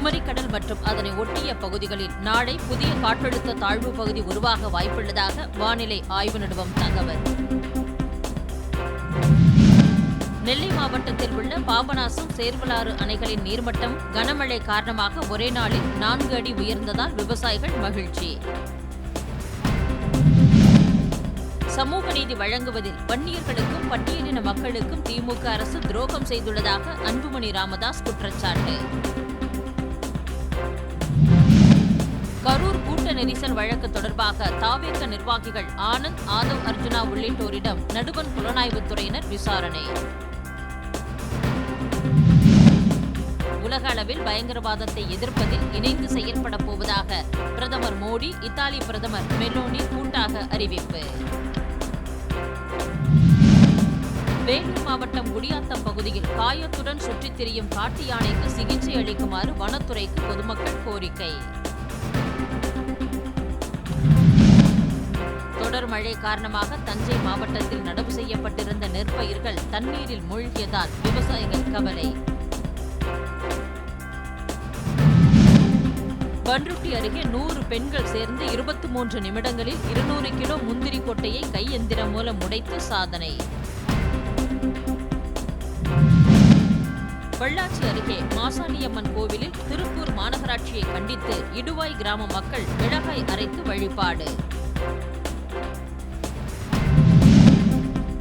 குமரிக்கடல் மற்றும் அதனை ஒட்டிய பகுதிகளில் நாளை புதிய காற்றழுத்த தாழ்வு பகுதி உருவாக வாய்ப்புள்ளதாக வானிலை ஆய்வு நிறுவனம் தகவல். நெல்லை மாவட்டத்தில் உள்ள பாபநாசம் சேர்வலாறு அணைகளின் நீர்மட்டம் கனமழை காரணமாக ஒரே நாளில் நான்கு அடி உயர்ந்ததால் விவசாயிகள் மகிழ்ச்சி. சமூக நீதி வழங்குவதில் வன்னியர்களுக்கும் பட்டியலின மக்களுக்கும் திமுக அரசு துரோகம் செய்துள்ளதாக அன்புமணி ராமதாஸ் குற்றச்சாட்டு. நெரிசல் வழக்கு தொடர்பாக தாவேக நிர்வாகிகள் ஆனந்த் ஆதவ் அர்ஜுனா உள்ளிட்டோரிடம் நடுவன் புலனாய்வுத் துறையினர் விசாரணை. உலக அளவில் பயங்கரவாதத்தை எதிர்ப்பதில் இணைந்து செயல்பட போவதாக பிரதமர் மோடி இத்தாலி பிரதமர் மெலோனி கூட்டாக அறிவிப்பு. வேலூர் மாவட்டம் குடியாத்தம் பகுதியில் காயத்துடன் சுற்றித் திரியும் காட்டு யானைக்கு சிகிச்சை அளிக்குமாறு வனத்துறைக்கு பொதுமக்கள் கோரிக்கை. தொடர் மழை காரணமாக தஞ்சை மாவட்டத்தில் நடவு செய்யப்பட்டிருந்த நெற்பயிர்கள் தண்ணீரில் மூழ்கியதால் விவசாயிகள் கவலை. பன்ருட்டி அருகே நூறு பெண்கள் சேர்ந்து இருபத்தி மூன்று நிமிடங்களில் இருநூறு கிலோ முந்திரி கொட்டையை கையெந்திரம் மூலம் உடைத்து சாதனை. பொள்ளாச்சி அருகே மாசாணியம்மன் கோவிலில் திருப்பூர் மாநகராட்சியை கண்டித்து இடுவாய் கிராம மக்கள் மிளகாய் அரைத்து வழிபாடு.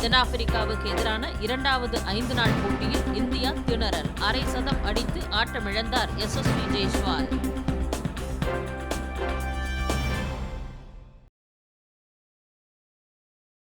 தென்னாப்பிரிக்காவுக்கு எதிரான இரண்டாவது ஐந்து நாள் போட்டியில் இந்தியா திணறல். அரை சதம் அடித்து ஆட்டமிழந்தார் எஸ்எஸ்வி ஜெய்ஸ்வால்.